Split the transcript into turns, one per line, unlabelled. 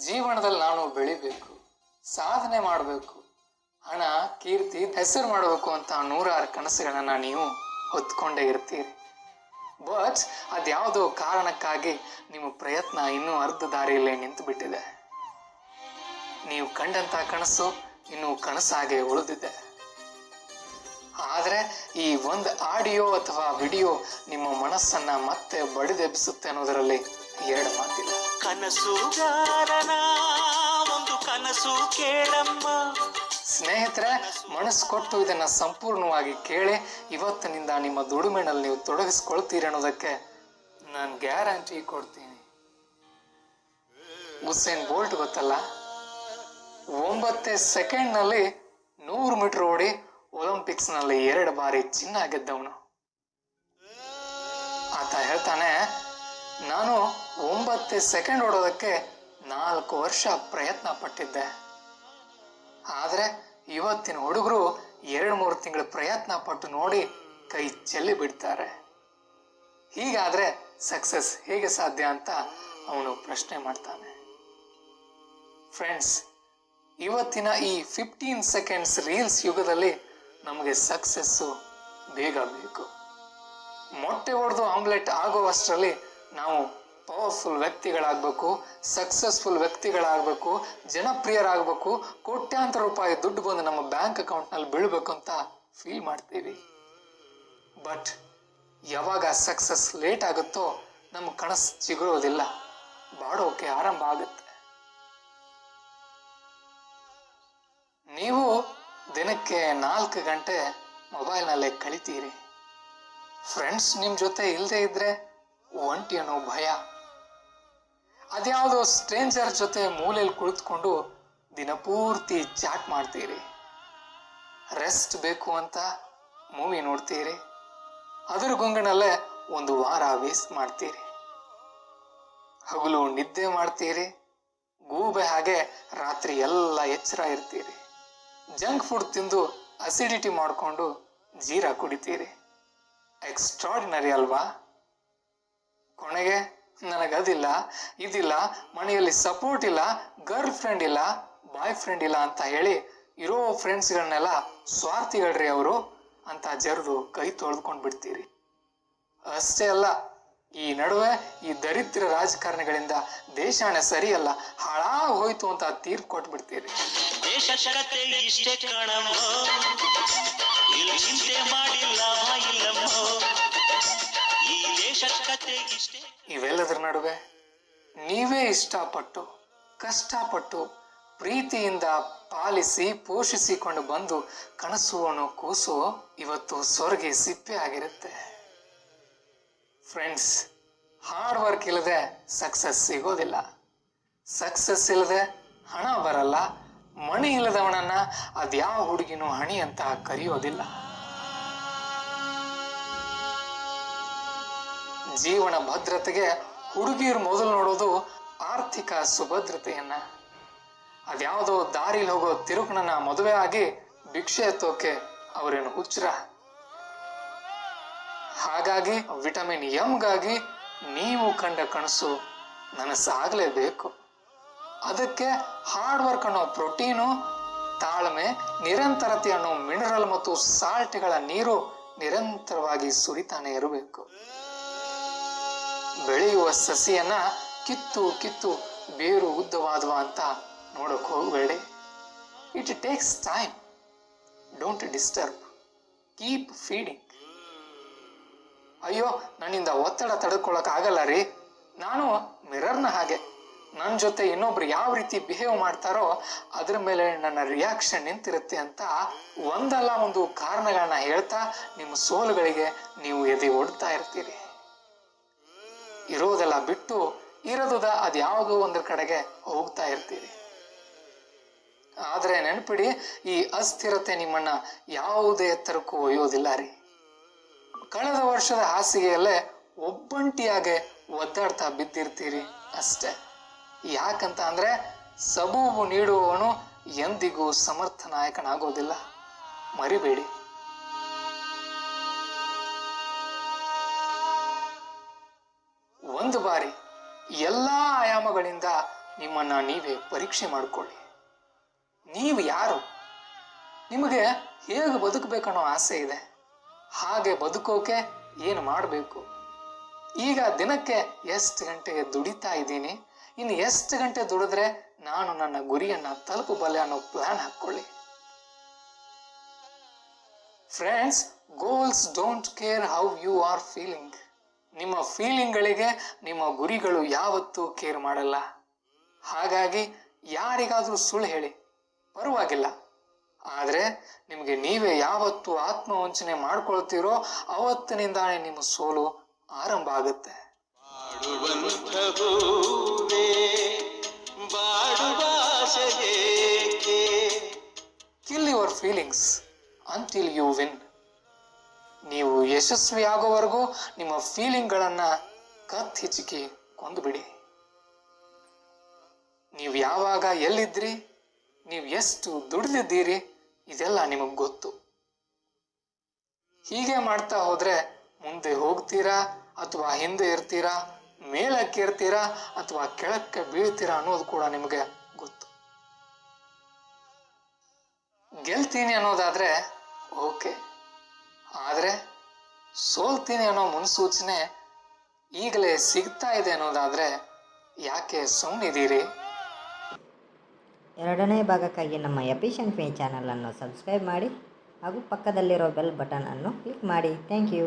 ಜೀವನದಲ್ಲಿ ನಾನು ಬೆಳಿಬೇಕು, ಸಾಧನೆ ಮಾಡಬೇಕು, ಹಣ, ಕೀರ್ತಿ, ಹೆಸರು ಮಾಡಬೇಕು ಅಂತ ನೂರಾರು ಕನಸುಗಳನ್ನ ನೀವು ಹೊತ್ಕೊಂಡೇ ಇರ್ತೀರಿ. ಬಟ್ ಅದ್ಯಾವುದೋ ಕಾರಣಕ್ಕಾಗಿ ನಿಮ್ಮ ಪ್ರಯತ್ನ ಇನ್ನೂ ಅರ್ಧ ದಾರಿಯಲ್ಲೇ ನಿಂತು ಬಿಟ್ಟಿದೆ ನೀವು ಕಂಡಂತ ಕನಸು ಇನ್ನೂ ಕನಸಾಗೆ ಉಳಿದಿದೆ. ಆದರೆ ಈ ಒಂದು ಆಡಿಯೋ ಅಥವಾ ವಿಡಿಯೋ ನಿಮ್ಮ ಮನಸ್ಸನ್ನ ಮತ್ತೆ ಬಡಿದೆಬ್ಬಿಸುತ್ತೆ ಅನ್ನೋದರಲ್ಲಿ ಎರಡು ಮಾತಿಲ್ಲ
ಕನಸುಗಾರನ ಒಂದು ಕನಸು ಕೇಳಮ್ಮ.
ಸ್ನೇಹಿತರೆ ಮನಸ್ಸು ಕೊಟ್ಟು ಇದನ್ನ ಸಂಪೂರ್ಣವಾಗಿ ಕೇಳಿ ಇವತ್ತಿನಿಂದ ನಿಮ್ಮ ದುಡಿಮೆನಲ್ಲಿ ನೀವು ತೊಡಗಿಸ್ಕೊಳ್ತೀರಿ ಅನ್ನೋದಕ್ಕೆ ನಾನು ಗ್ಯಾರಂಟಿ ಕೊಡ್ತೀನಿ. ಹುಸೇನ್ ಬೋಲ್ಟ್ ಗೊತ್ತಲ್ಲ? ಒಂಬತ್ತೇ ಸೆಕೆಂಡ್ನಲ್ಲಿ ನೂರು ಮೀಟರ್ ಓಡಿ ಒಲಿಂಪಿಕ್ಸ್ನಲ್ಲಿ ಎರಡು ಬಾರಿ ಚಿನ್ನ ಗೆದ್ದವನು. ಆತ ಹೇಳ್ತಾನೆ ನಾನು ಒಂಬತ್ತು ಸೆಕೆಂಡ್ ಓಡೋದಕ್ಕೆ ನಾಲ್ಕು ವರ್ಷ ಪ್ರಯತ್ನ ಪಟ್ಟಿದ್ದೆ. ಆದ್ರೆ ಇವತ್ತಿನ ಹುಡುಗರು ಎರಡು ಮೂರು ತಿಂಗಳು ಪ್ರಯತ್ನ ಪಟ್ಟು ನೋಡಿ ಕೈ ಚೆಲ್ಲಿ ಬಿಡ್ತಾರೆ. ಹೀಗಾದ್ರೆ ಸಕ್ಸಸ್ ಹೇಗೆ ಸಾಧ್ಯ ಅಂತ ಅವನು ಪ್ರಶ್ನೆ ಮಾಡ್ತಾನೆ. ಫ್ರೆಂಡ್ಸ್, ಇವತ್ತಿನ ಈ ಫಿಫ್ಟೀನ್ ಸೆಕೆಂಡ್ಸ್ ರೀಲ್ಸ್ ಯುಗದಲ್ಲಿ ನಮಗೆ ಸಕ್ಸಸ್ಸು ಬೇಗ ಬೇಕು. ಮೊಟ್ಟೆ ಹೊಡೆದು ಆಮ್ಲೆಟ್ ಆಗುವಷ್ಟರಲ್ಲಿ ನಾವು ಪವರ್ಫುಲ್ ವ್ಯಕ್ತಿಗಳಾಗಬೇಕು ಸಕ್ಸಸ್ಫುಲ್ ವ್ಯಕ್ತಿಗಳಾಗಬೇಕು, ಜನಪ್ರಿಯರಾಗಬೇಕು, ಕೋಟ್ಯಾಂತರ ರೂಪಾಯಿ ದುಡ್ಡು ಬಂದು ನಮ್ಮ ಬ್ಯಾಂಕ್ ಅಕೌಂಟ್ನಲ್ಲಿ ಬೀಳಬೇಕು ಅಂತ ಫೀಲ್ ಮಾಡ್ತೀವಿ. ಬಟ್ ಯಾವಾಗ ಸಕ್ಸಸ್ ಲೇಟ್ ಆಗುತ್ತೋ ನಮ್ಮ ಕನಸು ಚಿಗುರೋದಿಲ್ಲ. ಬಾಡೋಕೆ ಆರಂಭ ಆಗುತ್ತೆ. ನೀವು ದಿನಕ್ಕೆ ನಾಲ್ಕು ಗಂಟೆ ಮೊಬೈಲ್ನಲ್ಲೇ ಕಳಿತೀರಿ. ಫ್ರೆಂಡ್ಸ್ ನಿಮ್ಮ ಜೊತೆ ಇಲ್ಲದೆ ಇದ್ರೆ ಒಂಟಿ ಅನ್ನೋ ಭಯ. ಅದ್ಯಾವುದೋ ಸ್ಟ್ರೇಂಜರ್ ಜೊತೆ ಮೂಲೆಯಲ್ಲಿ ಕುಳಿತುಕೊಂಡು ದಿನಪೂರ್ತಿ ಚಾಟ್ ಮಾಡ್ತೀರಿ. ರೆಸ್ಟ್ ಬೇಕು ಅಂತ ಮೂವಿ ನೋಡ್ತೀರಿ. ಅದರ ಗುಂಗನಲ್ಲೇ ಒಂದು ವಾರ ವೇಸ್ಟ್ ಮಾಡ್ತೀರಿ. ಹಗಲು ನಿದ್ದೆ ಮಾಡ್ತೀರಿ. ಗೂಬೆ ಹಾಗೆ ರಾತ್ರಿ ಎಲ್ಲ ಎಚ್ಚರ ಇರ್ತೀರಿ. ಜಂಕ್ ಫುಡ್ ತಿಂದು ಅಸಿಡಿಟಿ ಮಾಡಿಕೊಂಡು ಜೀರಾ ಕುಡಿತೀರಿ. ಎಕ್ಸ್ಟ್ರಾಡಿನರಿ ಅಲ್ವಾ? ಕೊನೆಗೆ ನನಗದಿಲ್ಲ, ಇದಿಲ್ಲ, ಮನೆಯಲ್ಲಿ ಸಪೋರ್ಟ್ ಇಲ್ಲ ಗರ್ಲ್ ಫ್ರೆಂಡ್ ಇಲ್ಲ ಬಾಯ್ ಫ್ರೆಂಡ್ ಇಲ್ಲ ಅಂತ ಹೇಳಿ ಇರೋ ಫ್ರೆಂಡ್ಸ್ಗಳನ್ನೆಲ್ಲ ಸ್ವಾರ್ಥಿಗಳ್ರಿ ಅವರು ಅಂತ ಜರಿದು ಕೈ ತೊಳೆದುಕೊಂಡು ಬಿಡ್ತೀರಿ. ಅಷ್ಟೇ ಅಲ್ಲ, ಈ ನಡುವೆ ಈ ದರಿದ್ರ ರಾಜಕಾರಣಿಗಳಿಂದ ದೇಶಾಣೆ ಸರಿಯಲ್ಲ ಹಾಳಾಗಿ ಹೋಯ್ತು ಅಂತ ತೀರ್ಪು ಕೊಟ್ಬಿಡ್ತೀರಿ.
ಮಾಡಿಲ್ಲ
ಇವೆಲ್ಲದರ ನಡುವೆ ನೀವೇ ಇಷ್ಟಪಟ್ಟು, ಕಷ್ಟಪಟ್ಟು, ಪ್ರೀತಿಯಿಂದ ಪಾಲಿಸಿ, ಪೋಷಿಸಿಕೊಂಡು ಬಂದು ಕನಸು ಅನ್ನೋ ಕೂಸು ಇವತ್ತು ಸ್ವರ್ಗೆ ಸಿಪ್ಪೆ ಆಗಿರುತ್ತೆ. ಫ್ರೆಂಡ್ಸ್ ಹಾರ್ಡ್ ವರ್ಕ್ ಇಲ್ಲದೆ ಸಕ್ಸಸ್ ಸಿಗೋದಿಲ್ಲ. ಸಕ್ಸಸ್ ಇಲ್ಲದೆ ಹಣ ಬರಲ್ಲ. ಮಣಿ ಇಲ್ಲದವನನ್ನ ಅದ್ಯಾವ ಹುಡುಗಿನೂ ಹಣಿ ಅಂತ ಕರೆಯೋದಿಲ್ಲ. ಜೀವನ ಭದ್ರತೆಗೆ ಹುಡುಗಿಯರು ಮೊದಲು ನೋಡೋದು ಆರ್ಥಿಕ ಸುಭದ್ರತೆಯನ್ನ. ಅದ್ಯಾವುದೋ ದಾರಿಲಿ ಹೋಗೋ ತಿರುಕಣನ ಮದುವೆ ಆಗಿ ಭಿಕ್ಷೆ ಎತ್ತೋಕೆ ಅವರೇನು ಹುಚ್ಚರ? ಹಾಗಾಗಿ ವಿಟಮಿನ್ ಎಂಗಾಗಿ ನೀವು ಕಂಡ ಕನಸು ನನಸಾಗಲೇಬೇಕು. ಅದಕ್ಕೆ ಹಾರ್ಡ್ ವರ್ಕ್ ಅನ್ನೋ ಪ್ರೋಟೀನು, ತಾಳ್ಮೆ, ನಿರಂತರತೆ ಅನ್ನೋ ಮಿನರಲ್ ಮತ್ತು ಸಾಲ್ಟ್ಗಳ ನೀರು ನಿರಂತರವಾಗಿ ಸುರಿತಾನೆ ಇರಬೇಕು. ಬೆಳೆಯುವ ಸಸಿಯನ್ನ ಕಿತ್ತು ಕಿತ್ತು ಬೇರು ಉದ್ದವಾದವ ಅಂತ ನೋಡಕ್ ಹೋಗಬೇಡಿ. It takes time don't disturb keep feeding ಅಯ್ಯೋ, ನನ್ನಿಂದ ಒತ್ತಡ ತಡ್ಕೊಳಕ್ ಆಗಲ್ಲ ರೀ. ನಾನು ಮಿರರ್ನ ಹಾಗೆ. ನನ್ನ ಜೊತೆ ಇನ್ನೊಬ್ರು ಯಾವ ರೀತಿ ಬಿಹೇವ್ ಮಾಡ್ತಾರೋ ಅದ್ರ ಮೇಲೆ ನನ್ನ ರಿಯಾಕ್ಷನ್ ನಿಂತಿರುತ್ತೆ ಅಂತ ಒಂದಲ್ಲ ಒಂದು ಕಾರಣಗಳನ್ನ ಹೇಳ್ತಾ ನಿಮ್ಮ ಸೋಲುಗಳಿಗೆ ನೀವು ಎದೆ ಒಡ್ತಾ ಇರ್ತೀರಿ. ಇರೋದೆಲ್ಲ ಬಿಟ್ಟು ಇರೋದುದ ಅದ್ಯಾವುದೋ ಒಂದ್ರ ಕಡೆಗೆ ಹೋಗ್ತಾ ಇರ್ತೀರಿ. ಆದರೆ ನೆನಪಿಡಿ, ಈ ಅಸ್ಥಿರತೆ ನಿಮ್ಮನ್ನ ಯಾವುದೇ ಎತ್ತರಕ್ಕೂ ಒಯ್ಯೋದಿಲ್ಲ ರೀ. ಕಳೆದ ವರ್ಷದ ಹಾಸಿಗೆಯಲ್ಲೇ ಒಬ್ಬಂಟಿಯಾಗೆ ಒದ್ದಾಡ್ತಾ ಬಿದ್ದಿರ್ತೀರಿ ಅಷ್ಟೇ. ಯಾಕಂತ ಅಂದ್ರೆ ಸಬೂಬು ನೀಡುವವನು ಎಂದಿಗೂ ಸಮರ್ಥ ನಾಯಕನಾಗೋದಿಲ್ಲ ಮರಿಬೇಡಿ. ಎಲ್ಲಾ ಆಯಾಮಗಳಿಂದ ನಿಮ್ಮನ್ನ ನೀವೇ ಪರೀಕ್ಷೆ ಮಾಡಿಕೊಳ್ಳಿ. ನೀವು ಯಾರು? ನಿಮಗೆ ಹೇಗೆ ಬದುಕಬೇಕನ್ನೋ ಆಸೆ ಇದೆ. ಹಾಗೆ ಬದುಕೋಕೆ ಏನು ಮಾಡಬೇಕು? ಈಗ ದಿನಕ್ಕೆ ಎಷ್ಟು ಗಂಟೆಗೆ ದುಡಿತಾ ಇದ್ದೀನಿ? ಇನ್ನು ಎಷ್ಟು ಗಂಟೆ ದುಡಿದ್ರೆ ನಾನು ನನ್ನ ಗುರಿಯನ್ನ ತಲುಪಬಲ್ಲೆ ಅನ್ನೋ ಪ್ಲ್ಯಾನ್ ಹಾಕ್ಕೊಳ್ಳಿ. Friends goals don't care how you are feeling ನಿಮ್ಮ ಫೀಲಿಂಗ್ಗಳಿಗೆ ನಿಮ್ಮ ಗುರಿಗಳು ಯಾವತ್ತೂ ಕೇರ್ ಮಾಡಲ್ಲ. ಹಾಗಾಗಿ ಯಾರಿಗಾದರೂ ಸುಳ್ಳು ಹೇಳಿ. ಪರವಾಗಿಲ್ಲ. ಆದರೆ ನಿಮಗೆ ನೀವೇ ಯಾವತ್ತು ಆತ್ಮವಂಚನೆ ಮಾಡ್ಕೊಳ್ತೀರೋ ಅವತ್ತಿನಿಂದಾನೇ ನಿಮ್ಮ ಸೋಲು ಆರಂಭ ಆಗುತ್ತೆ. Kill your feelings until you win ನೀವು ಯಶಸ್ವಿ ಆಗೋವರೆಗೂ ನಿಮ್ಮ ಫೀಲಿಂಗ್ಗಳನ್ನು ಕೊಂದು ಬಿಡಿ ನೀವು ಯಾವಾಗ ಎಲ್ಲಿದ್ರಿ, ನೀವು ಎಷ್ಟು ದುಡಿದಿದ್ದೀರಿ, ಇದೆಲ್ಲ ನಿಮಗೆ ಗೊತ್ತು. ಹೀಗೆ ಮಾಡ್ತಾ ಹೋದರೆ ಮುಂದೆ ಹೋಗ್ತೀರಾ, ಅಥವಾ ಹಿಂದೆ ಇರ್ತೀರಾ ಮೇಲಕ್ಕೆ ಇರ್ತೀರಾ ಅಥವಾ ಕೆಳಕ್ಕೆ ಬೀಳ್ತೀರಾ ಅನ್ನೋದು ಕೂಡ ನಿಮಗೆ ಗೊತ್ತು. ಗೆಲ್ತೀನಿ ಅನ್ನೋದಾದ್ರೆ ಓಕೆ. ಆದರೆ ಸೋಲ್ತೀನಿ ಅನ್ನೋ ಮುನ್ಸೂಚನೆ ಈಗಲೇ ಸಿಗ್ತಾ ಇದೆ ಅನ್ನೋದಾದ್ರೆ ಯಾಕೆ ಸುಮ್ಮನಿದ್ದೀರಿ
ಎರಡನೇ ಭಾಗಕ್ಕಾಗಿ ನಮ್ಮ ಎಫಿಷಿಯಂಟ್ ಮೀ ಚಾನಲನ್ನು ಸಬ್ಸ್ಕ್ರೈಬ್ ಮಾಡಿ ಹಾಗೂ ಪಕ್ಕದಲ್ಲಿರೋ ಬೆಲ್ ಬಟನನ್ನು ಕ್ಲಿಕ್ ಮಾಡಿ. Thank you.